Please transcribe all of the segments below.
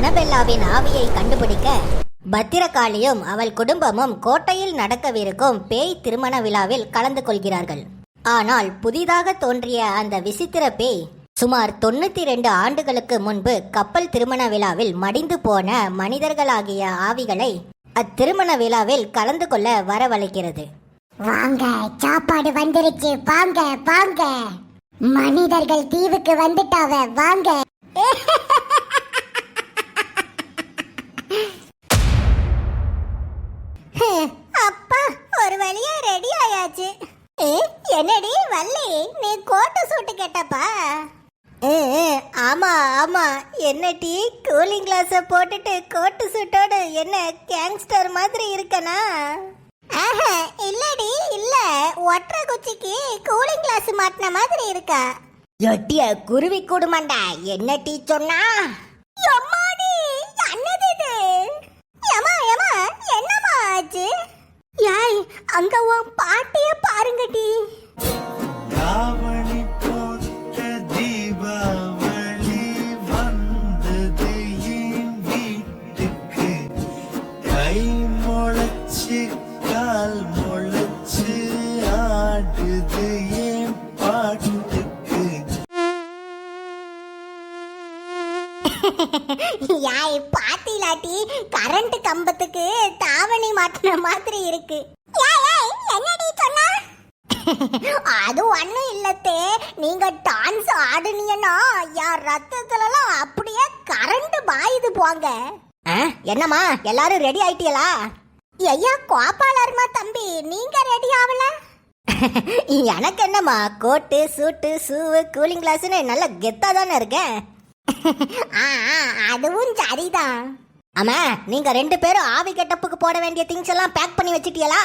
அனபெல்லாவின் ஆவியை கண்டுபிடிக்க பத்திரகாளியும் அவள் குடும்பமும் கோட்டையில் நடக்கவிருக்கும் பேய் திருமண விழாவில் கலந்து கொள்கிறார்கள். ஆனால் புதிதாக தோன்றிய அந்த விசித்திர பேய் சுமார் தொண்ணூத்தி ரெண்டு ஆண்டுகளுக்கு முன்பு கப்பல் திருமண விழாவில் மடிந்து போன மனிதர்களாகிய ஆவிகளை அத்திருமண விழாவில் கலந்து கொள்ள வரவழைக்கிறது. வாங்க சாப்பாடு வந்துருச்சு. வாங்க வாங்க. மனிதர்கள் தீவுக்கு வந்துட்டாவ. வாங்க. அப்பா ஒரு வழியா ரெடி ஆயாச்சு. என்னடி வள்ளி நீ கோட்டு சூட்டு கேட்டப்பா. ஆமா ஆமா என்ன டீ கூலிங் கிளாஸ போட்டுட்டு கோட்டு சூட்டோடு என்ன கேங்ஸ்டர் மாதிரி இருக்கனா? ஆஹா இல்லடி இல்ல ஒற்றை குச்சிக்கு கூலிங் கிளாஸ் மாட்டின மாதிரி இருக்கா. எட்டிய குருவி கூடுமாண்டா என்ன டீ சொன்னா எம்மாடி என்னது இது ஏமா ஏமா என்னம்மா ஆச்சு யாய் அங்க உன் பாட்டிய பாருங்க டி ராவணி போட்ட தீபாவளி வந்தது என் வீட்டுக்கு. கை முளைச்சு கால் முளைச்சு ஆடுது என் பாட்டுக்கு. யாய் பாத்திலாட்டி கரண்ட் கம்பத்துக்கு தாவணி மாட்டின மாதிரி இருக்கு யாய், யாய், என்னடி சொன்னா அது ஒண்ணும் இல்லத்தே. நீங்க டான்ஸ் ஆடுனீங்கன்னா யார் ரத்தத்துலலாம் அப்படியே கரண்ட் பாயுது போங்க. என்னம்மா எல்லாரும் ரெடி ஆயிட்டீங்களா? ஐயா கோபாலர்மா தம்பி நீங்க ரெடி ஆகல எனக்கு என்னம்மா கோட்டு சூட்டு சூவு கூலிங் கிளாஸ்னு நல்ல கெத்தா தானே இருக்கேன் அதுவும் சரிதான். ஆமா நீங்க ரெண்டு பேரும் ஆவி கெட்டப்புக்கு போட வேண்டிய திங்ஸ் எல்லாம் பேக் பண்ணி வச்சிட்டீங்களா?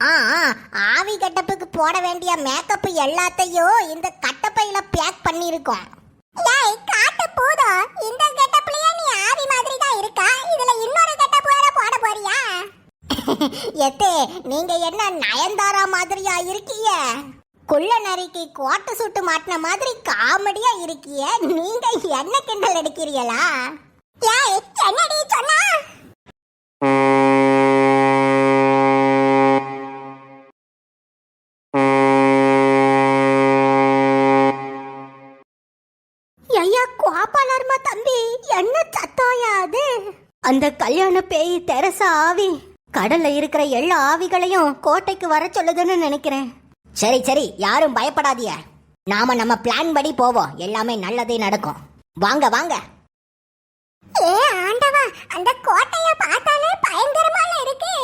ஆ ஆவி கட்டப்புக்கு போட வேண்டிய மேக்கப் எல்லாத்தையும் இந்த கட்டப்பையில பேக் பண்ணிருக்கோம் ஏய் காட்டு போதும் இந்த கெட்டப்லயே நீ ஆவி மாதிரி தான் இருக்கா? இதுல இன்னொரு கெட்டப் வேற போட போறியா? எத்தே நீங்க என்ன நயன்தாரா மாதிரியா இருக்கீங்க குள்ள நரிக்கு கோட்டை சுட்டு மாட்டின மாதிரி காமெடியா இருக்கிய? நீங்க என்ன கிண்டல் அடிக்கிறீங்களா ஏய் என்னடி சொன்னா ஐயா கோபாலர்மா தம்பி என்ன சத்தோயா அது அந்த கல்யாண பேய் தெரசா ஆவி. கடல்ல இருக்கிற எல்லா ஆவிகளையும் கோட்டைக்கு வர சொல்லுதுன்னு நினைக்கிறேன். சரி சரி யாரும் பயப்படாதிய நாம நம்ம பிளான் படி போவோம். எல்லாமே நல்லதே நடக்கும். வாங்க வாங்க. ஏ ஆண்டவா அந்த கோட்டைய பார்த்தாலே பயங்கரமா இருக்கு.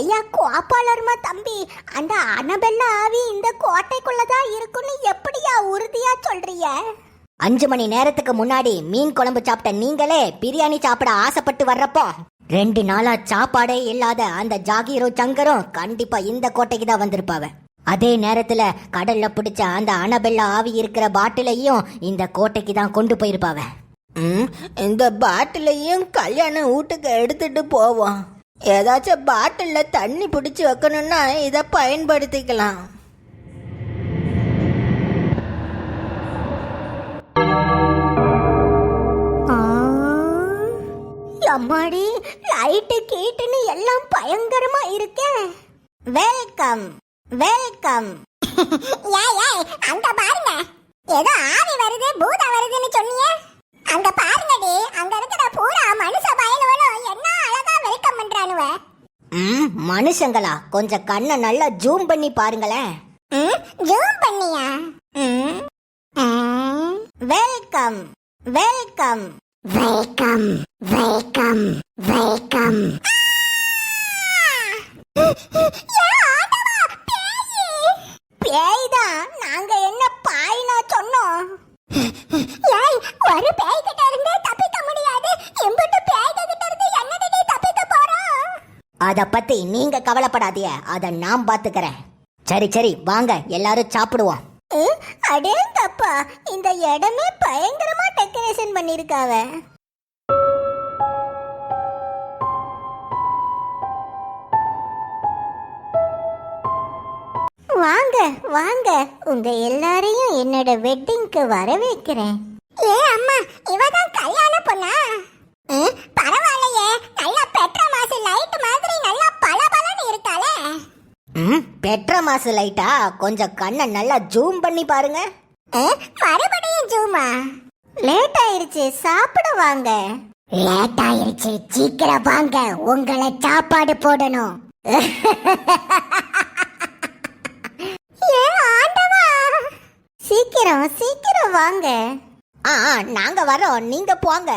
ஐயா கோபாலர்மா தம்பி அந்த அனபெல்லா ஆவி இந்த கோட்டைக்குள்ளதான் இருக்குன்னு எப்படியா உறுதியா சொல்றீங்க? அஞ்சு மணி நேரத்துக்கு முன்னாடி மீன் குழம்பு சாப்பிட்ட நீங்களே பிரியாணி சாப்பிட ஆசைப்பட்டு வர்றப்போ ரெண்டு நாளா சாப்பாடே இல்லாத அந்த ஜாகீரும் சங்கரும் கண்டிப்பா இந்த கோட்டைக்கு தான் வந்திருப்பாவ. அதே நேரத்துல கடல்ல பிடிச்ச அந்த அனபெல்லா ஆவி இருக்கிற பாட்டிலையும் இந்த கோட்டைக்கு தான் கொண்டு போயிருப்பாவ. ம், இந்த பாட்டிலையும் கல்யாண வீட்டுக்கு எடுத்துட்டு போவோம். ஏதாச்சும் பாட்டிலில் தண்ணி பிடிச்சி வைக்கணும்னா இதை பயன்படுத்திக்கலாம். அம்மாடி லைட்டு கீட்டுன்னு எல்லாம் பயங்கரமா இருக்கே. வெல்கம் வெல்கம் ஏய் ஏய் அங்க பாருங்க. ஏதோ ஆவி வருது பூதம் வருதுன்னு சொன்னீங்க அங்க பாருங்கடி அங்க இருக்கிற பூரா மனுஷ பயலுவனும் என்ன அழகா வெல்கம் பண்றானுவ. ம் மனுஷங்களா? கொஞ்சம் கண்ணை நல்லா ஜூம் பண்ணி பாருங்களேன். ஜூம் பண்ணியா? Welcome welcome welcome welcome welcome பேய்தான் நாங்க என்ன பாய்னா சொன்னோம் ஏய் ஒரு பேய் கிட்ட இருந்து தப்பிக்க முடியாது. எம்பிட்டு பேய் கிட்ட இருந்து என்னடி தப்பிக்க போறோம் அத பத்தி நீங்க கவலைப்படாதீங்க. அத நான் பாத்துக்கறேன். சரி சரி வாங்க எல்லாரும் சாப்பிடுவோம். அடேங்கப்பா இந்த இடமே பயங்கரமா டெக்கரேஷன் பண்ணிருக்காவ. வாங்க வாங்க. உங்க எல்லாரையும் என்னோட வெட்டிங்க்கு வர வைக்கிறேன் ஏ அம்மா இவதான் கல்யாண பொண்ணா? பரவாயில்லையே. நல்லா பெட்ர மாசு லைட் மாதிரி நல்லா பளபளன்னு இருக்காளே. பெட்ரா மாசு லைட்டா கொஞ்சம் கண்ணை நல்லா ஜூம் பண்ணி பாருங்க. மறுபடியும் ஜூமா லேட் ஆயிருச்சு சாப்பிட வாங்க. லேட் ஆயிருச்சு சீக்கிரம் வாங்க உங்களை சாப்பாடு போடணும். ஏ ஆண்டவா! சீக்கிரம் சீக்கிரம் வாங்க. ஆ நாங்க வரோம் நீங்க போங்க.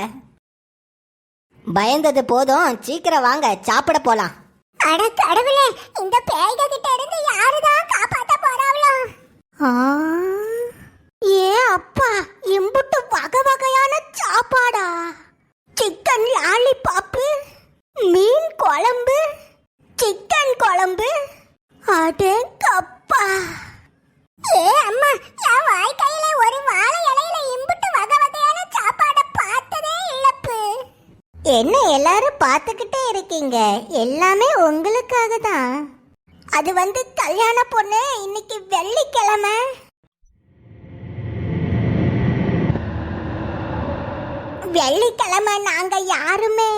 பயந்தது போதும் சீக்கிரம் வாங்க சாப்பிட போலாம். அட கடவுளே இந்த பேய்க கிட்ட இருந்து யாருதான் காப்பாத்த போறாங்களோ? ஆ, லாலிபாப்பு மீன் குழம்பு சிக்கன் குழம்பு. அடேங்கப்பா ஏ அம்மா என் வாழ்க்கையில ஒரு வாழை இலையில இம்புட்டு வகை வகையான சாப்பாடை பார்த்ததே இல்லப்பு என்ன எல்லாரும் பார்த்துக்கிட்டே இருக்கீங்க? எல்லாமே உங்களுக்காக தான். அது வந்து கல்யாண பொண்ணு இன்னைக்கு வெள்ளிக்கிழமை. வெள்ளிக்கிழமை நாங்க யாருமே.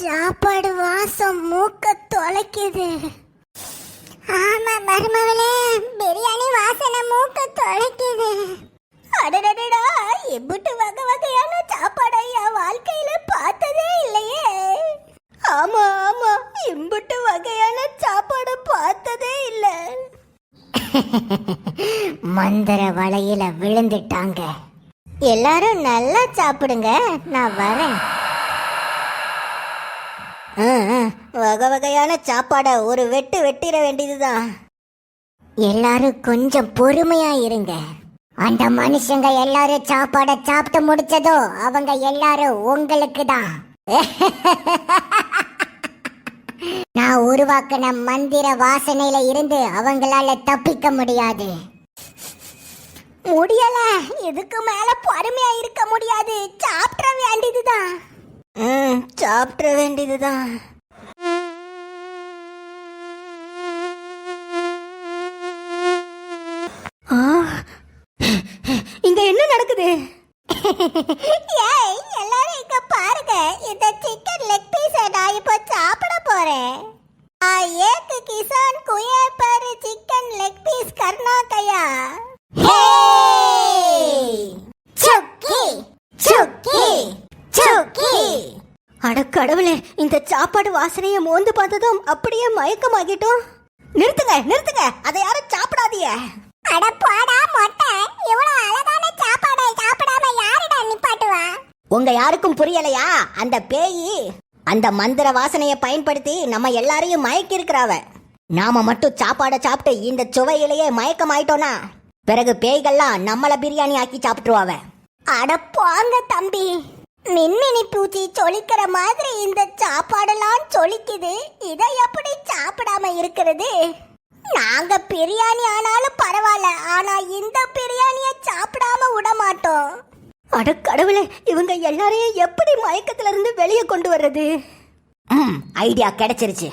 சாப்பாடு வாசம் மூக்க தொலைக்குது. ஆமா மருமகளே பிரியாணி வாசனை மூக்கு தொலைக்குது. அடடடடா எம்புட்டு தந்திர வலையில விழுந்துட்டாங்க. எல்லாரும் நல்லா சாப்பிடுங்க. நான் வரேன். ஆ, ஆ, வகை வகையான சாப்பாட ஒரு வெட்டு வெட்டிட வேண்டியதுதான். எல்லாரும் கொஞ்சம் பொறுமையா இருங்க. அந்த மனுஷங்க எல்லாரும் சாப்பாட சாப்பிட்டு முடிச்சதோ அவங்க எல்லாரும் உங்களுக்கு தான் நான் உருவாக்கின மந்திர வாசனையில இருந்து அவங்களால தப்பிக்க முடியாது. முடியல. இதுக்கு மேல பொறுமையா இருக்க முடியாது. சாப்பிட வேண்டியதுதான். ம் சாப்பிட வேண்டியதுதான் ஆ இங்க என்ன நடக்குது ஏய் எல்லாரும் இங்க பாருங்க இந்த சிக்கன் லெக் பீஸ் நான் இப்போ சாப்பிட போறேன் ஆ ஏக் கிசான் குயே பர் சிக்கன் லெக் பீஸ் கர்னா கயா சுக்கி சுக்கி சுக்கி அட கடவுளே இந்த சாப்பாடு வாசனையை மோந்து பார்த்ததும் அப்படியே மயக்கமாகிட்டோம். நிறுத்துங்க நிறுத்துங்க அதை யாரும் சாப்பிடாதீங்க. அட போடா மொட்டை இவ்வளவு அழகான சாப்பாடை சாப்பிடாம யாருடா நிப்பாட்டுவா? உங்க யாருக்கும் புரியலையா? அந்த பேயி அந்த மந்திர வாசனையை பயன்படுத்தி நம்ம எல்லாரையும் மயக்கி இருக்கிறாவ நாம மட்டும் சாப்பாடை சாப்பிட்டு இந்த சுவையிலேயே மயக்கமாயிட்டோனா பிறகு பேய்கள்லாம் நம்மள பிரியாணி ஆக்கி சாப்பிட்டுருவாவ. அட போங்க தம்பி. மின்மினி பூச்சி சொலிக்கிற மாதிரி இந்த சாப்பாடெல்லாம் சொலிக்குது. இதை எப்படி சாப்பிடாம இருக்கிறது? நாங்க பிரியாணி ஆனாலும் பரவாயில்ல ஆனா இந்த பிரியாணிய சாப்பிடாம விட மாட்டோம் அட கடவுளே இவங்க எல்லாரையும் எப்படி மயக்கத்துல இருந்து வெளியே கொண்டு வர்றது? ம் ஐடியா கிடைச்சிருச்சு.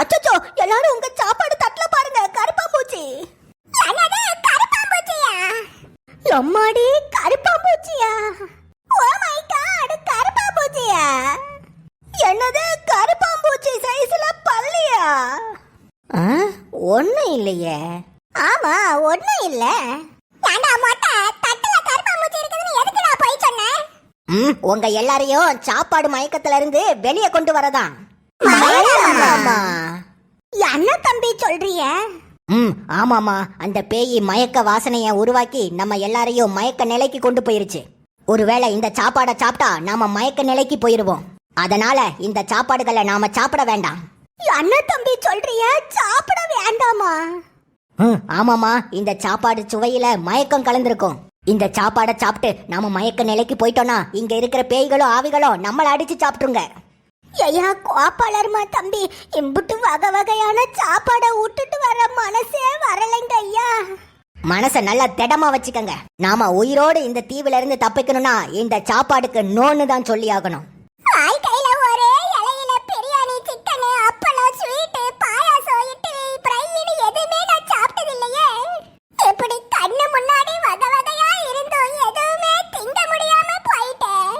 அச்சச்சோ எல்லாரும் உங்க சாப்பாடு தட்டுல பாருங்க கருப்பாம்பூச்சி. என்னது கருப்பாம்பூச்சியா? எம்மாடி கருப்பாம்பூச்சியா? ஓ மை காட் கருப்பாம்பூச்சியா. என்னது கருப்பாம்பூச்சி சைஸ்ல பல்லியா? ஒன்னும் இல்லையே. ஆமா ஒன்னும் இல்ல. ஏண்டா மொட்டை தட்டுல கருப்பாம்பூச்சி இருக்குதுன்னு எதுக்குடா போய் சொன்ன? ம் உங்க எல்லாரையும் சாப்பாடு மயக்கத்துல இருந்து வெளியே கொண்டு வரதான்? என்ன தம்பி சொல்றிய? ம் ஆமாமா அந்த பேயி மயக்க வாசனைய உருவாக்கி நம்ம எல்லாரையும் மயக்க நிலைக்கு கொண்டு போயிருச்சு. ஒருவேளை இந்த சாப்பாடை சாப்பிட்டா நாம மயக்க நிலைக்கு போயிருவோம். அதனால இந்த சாப்பாடுகளை நாம சாப்பிட வேண்டாம். என்ன தம்பி சொல்றிய சாப்பிட வேண்டாமா? ம் ஆமாமா இந்த சாப்பாடு சுவையில மயக்கம் கலந்திருக்கும். இந்த சாப்பாடை சாப்பிட்டு நாம மயக்க நிலைக்கு போயிட்டோம்னா இங்க இருக்கிற பேய்களோ ஆவிகளோ நம்மள அடிச்சு சாப்பிட்டுருங்க. ஐயா கோபாலர்மா தம்பி இம்புட்டு வகை வகையான சாப்பாடை விட்டுட்டு வர மனசே வரலைங்க ஐயா. மனசை நல்லா திடமா வச்சுக்கங்க. நாம உயிரோடு இந்த தீவுல இருந்து தப்பிக்கணும்னா இந்த சாப்பாடுக்கு நோன்னு தான் சொல்லி ஆகணும். வாழ்க்கையில ஒரே பிரியாணி சிக்கன் அப்பளம் ஸ்வீட் பாயாசம் இட்லி பிரைன்னு எதுவுமே நான் சாப்பிட்டது இப்படி கண்ணு முன்னாடி வத வதையா இருந்தும் எதுவுமே திங்க முடியாம போயிட்டேன்.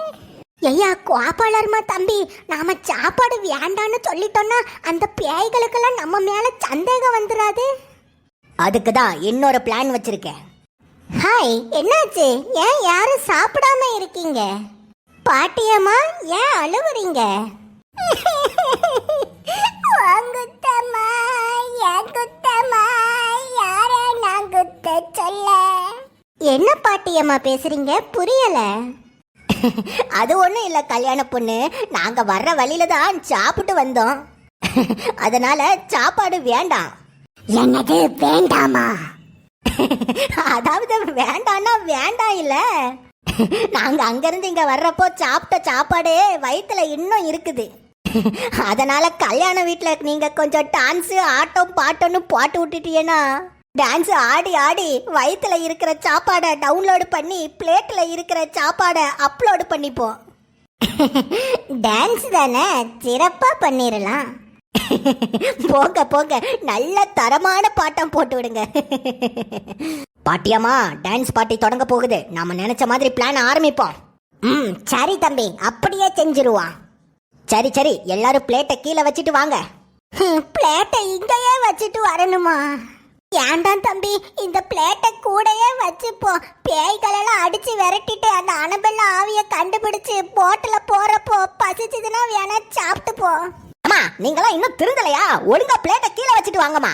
ஐயா கோபாலர்மா தம்பி நாம சாப்பாடு வேண்டான்னு சொல்லிட்டோம்னா அந்த பேய்களுக்கெல்லாம் நம்ம மேல சந்தேகம் வந்துடாது அதுக்கு தான் இன்னொரு பிளான் வச்சிருக்கேன். ஹாய் என்னாச்சு? ஏன் யாரும் சாப்பிடாம இருக்கீங்க? பாட்டியம்மா ஏன் அழுவுறீங்க? குத்தம்மா? என்ன பாட்டியம்மா பேசுறீங்க? புரியல. அது ஒண்ணும் இல்ல கல்யாண பொண்ணு. நாங்க வர்ற வழியில தான் சாப்பிட்டு வந்தோம். அதனால சாப்பாடு வேண்டாம். என்னது வேண்டாமா? அதாவது வேண்டாம்னா வேண்டாம் இல்ல. நாங்க அங்கிருந்து இங்க வர்றப்போ சாப்பிட்ட சாப்பாடு வயிற்றுல இன்னும் இருக்குது. அதனால கல்யாண வீட்டில் நீங்க கொஞ்சம் டான்ஸ் ஆட்டம் பாட்டம்னு போட்டு விட்டுட்டீங்கன்னா டான்ஸ் ஆடி ஆடி வயிற்றுல இருக்கிற சாப்பாடை டவுன்லோடு பண்ணி பிளேட்ல இருக்கிற சாப்பாடை அப்லோடு பண்ணிப்போம். டான்ஸ் தானே? சிறப்பா பண்ணிடலாம் போங்க போங்க. நல்ல தரமான பாட்டம் போட்டு விடுங்க. பாட்டியம்மா டான்ஸ் பாட்டி தொடங்க போகுது. நாம நினைச்ச மாதிரி பிளான் ஆரம்பிப்போம். ம் சரி தம்பி அப்படியே செஞ்சிருவான் சரி சரி எல்லாரும் பிளேட்டை கீழே வச்சுட்டு வாங்க. பிளேட்டை இங்கேயே வச்சுட்டு வரணுமா? ஏன்டான் தம்பி இந்த பிளேட்டை கூடயே வச்சுப்போம். பேய்களெல்லாம் அடிச்சு விரட்டிட்டு அந்த அனபெல்லாம் ஆவிய கண்டுபிடிச்சு போட்டில் போறப்போ பசிச்சதுன்னா வேணா சாப்பிட்டு போ அம்மா நீங்களாம் இன்னும் திருந்தலையா? ஒழுங்கா பிளேட்டை கீழே வச்சுட்டு வாங்கம்மா.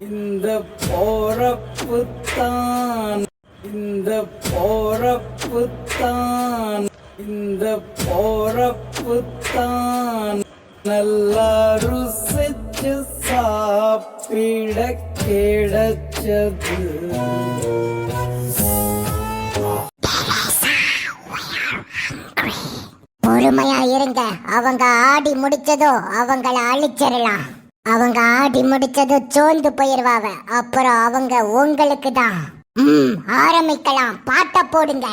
இந்த போறப்பு தான் இந்த போறப்பு தான் இந்த போறப்பு தான் நல்லா ருசிச்சு சாப்பிட கிடைச்சது. பொறுமையா இருங்க. அவங்க ஆடி முடிச்சதோ அவங்கள அழிச்சிடலாம் அவங்க ஆடி முடிச்சதோ சோர்ந்து போயிருவாவ அப்புறம் அவங்க உங்களுக்கு தான் ம் ஆரம்பிக்கலாம். பாட்ட போடுங்க.